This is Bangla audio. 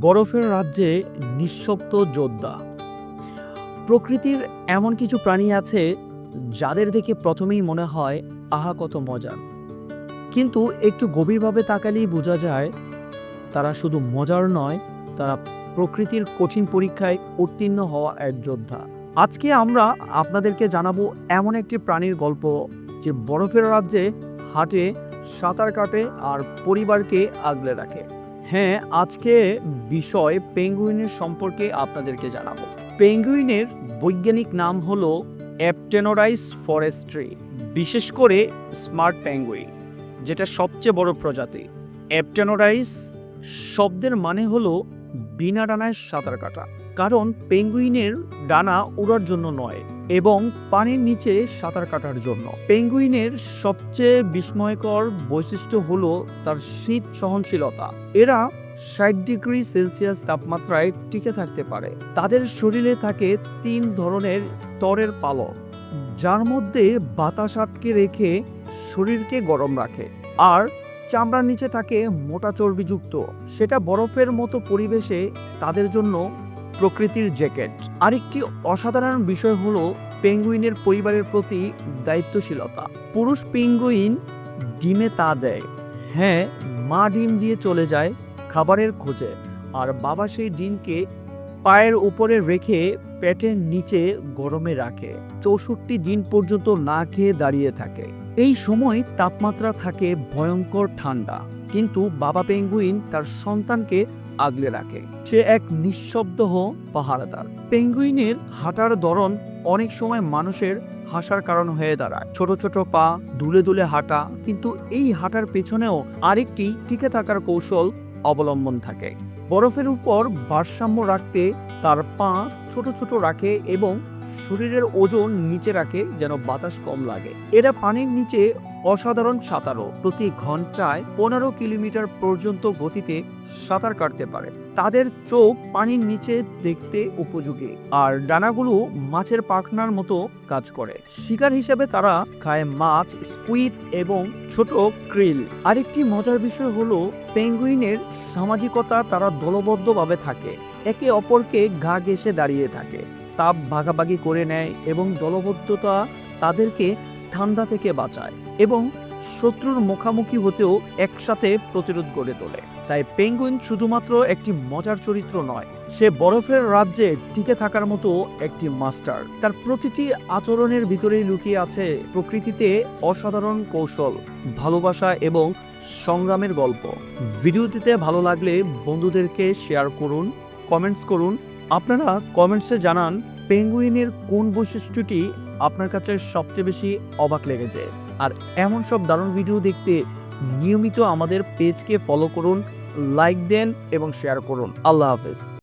বরফের রাজ্যে নিঃশব্দ যোদ্ধা। প্রকৃতির এমন কিছু প্রাণী আছে যাদের দেখে প্রথমেই মনে হয়, আহা, কত মজা কিন্তু একটু গভীরভাবে তাকালেই বোঝা যায়, তারা শুধু মজার নয়, তারা প্রকৃতির কঠিন পরীক্ষায় উত্তীর্ণ হওয়া এক যোদ্ধা। আজকে আমরা আপনাদেরকে জানাব এমন একটি প্রাণীর গল্প যে বরফের রাজ্যে হাটে, সাঁতার কাটে আর পরিবারকে আগলে রাখে। হ্যাঁ আজকে বিষয় পেঙ্গুইনের সম্পর্কে আপনাদেরকে জানাব। পেঙ্গুইনের বৈজ্ঞানিক নাম হলো অ্যাপটেনোরাইস ফরেস্ট্রি, বিশেষ করে স্মার্ট পেঙ্গুইন, যেটা সবচেয়ে বড় প্রজাতি। অ্যাপটেনোরাইস শব্দের মানে হলো বিনা ডানায় সাঁতার কাটা, কারণ পেঙ্গুইনের ডানা উড়ার জন্য নয়। এবং পানির নিচে সাঁতার কাটার জন্য। পেঙ্গুইনের সবচেয়ে বিস্ময়কর বৈশিষ্ট্য হল তার শীত সহনশীলতা। এরা ষাট ডিগ্রি সেলসিয়াস তাপমাত্রায় টিকে থাকতে পারে। তাদের শরীরে থাকে তিন ধরনের স্তরের পালক, যার মধ্যে বাতাস আটকে রেখে শরীরকে গরম রাখে। আর চামড়ার নিচে থাকে মোটা চর্বিযুক্ত। সেটা বরফের মতো পরিবেশে তাদের জন্য প্রকৃতির জ্যাকেট। আরেকটি অসাধারণ বিষয় হলো পেঙ্গুইনের পরিবারের প্রতি দায়িত্বশীলতা। পুরুষ পেঙ্গুইন ডিমে তা দেয়। হ্যাঁ মা ডিম দিয়ে চলে যায় খাবারের খোঁজে। আর বাবা সেই ডিমকে পায়ের উপরে রেখে পেটের নিচে গরমে রাখে। চৌষট্টি দিন পর্যন্ত না খেয়ে দাঁড়িয়ে থাকে। এই সময় তাপমাত্রা থাকে ভয়ঙ্কর ঠান্ডা। কিন্তু বাবা পেঙ্গুইন তার সন্তানকে আগলে রাখে। সে এক নিঃশব্দ পাহারাদার। পেঙ্গুইনের হাঁটার ধরন অনেক সময় মানুষের হাসার কারণ হয়ে দাঁড়ায়। ছোট ছোট পা, দুলে দুলে হাঁটা, কিন্তু এই হাঁটার পেছনেও আরেকটি টিকে থাকার কৌশল অবলম্বন থাকে। বরফের উপর ভারসাম্য রাখতে তার পা ছোট ছোট রাখে এবং শরীরের ওজন নিচে রাখে যেন বাতাস কম লাগে। এরা পানির নিচে অসাধারণ সাঁতারও। প্রতি ঘন্টায় পনেরো কিলোমিটার পর্যন্ত গতিতে সাঁতার কাটতে পারে। তাদের চোখ পানির নিচে দেখতে উপযোগী, আর ডানাগুলো মাছের পাখনার মতো কাজ করে। শিকার হিসেবে তারা খায় মাছ, স্কুইড এবং ছোট ক্রিল। আরেকটি মজার বিষয় হলো, পেঙ্গুইনের সামাজিকতা তারা দলবদ্ধভাবে থাকে। একে অপরকে গা ঘেসে দাঁড়িয়ে থাকে। তাপ ভাগাভাগি করে নেয় এবং দলবদ্ধতা তাদেরকে ঠান্ডা থেকে বাঁচায় এবং শত্রুর মুখামুখি হতেও একসাথে প্রতিরোধ গড়ে তোলে। তাই পেঙ্গুইন শুধুমাত্র একটি মজার চরিত্র নয়, সে বরফের রাজ্যে টিকে থাকার মতো একটি মাস্টার। তার প্রতিটি আচরণের ভিতরেই লুকিয়ে আছে প্রকৃতিতে অসাধারণ কৌশল, ভালোবাসা এবং সংগ্রামের গল্প। ভিডিওটিতে ভালো লাগলে বন্ধুদেরকে শেয়ার করুন, কমেন্টস করুন। আপনারা কমেন্টসে জানান পেঙ্গুইনের কোন বৈশিষ্ট্যটি আপনার কাছে সবচেয়ে বেশি অবাক লেগেছে। আর এমন সব দারুণ ভিডিও দেখতে নিয়মিত আমাদের পেজকে ফলো করুন লাইক দেন এবং শেয়ার করুন। আল্লাহ হাফেজ।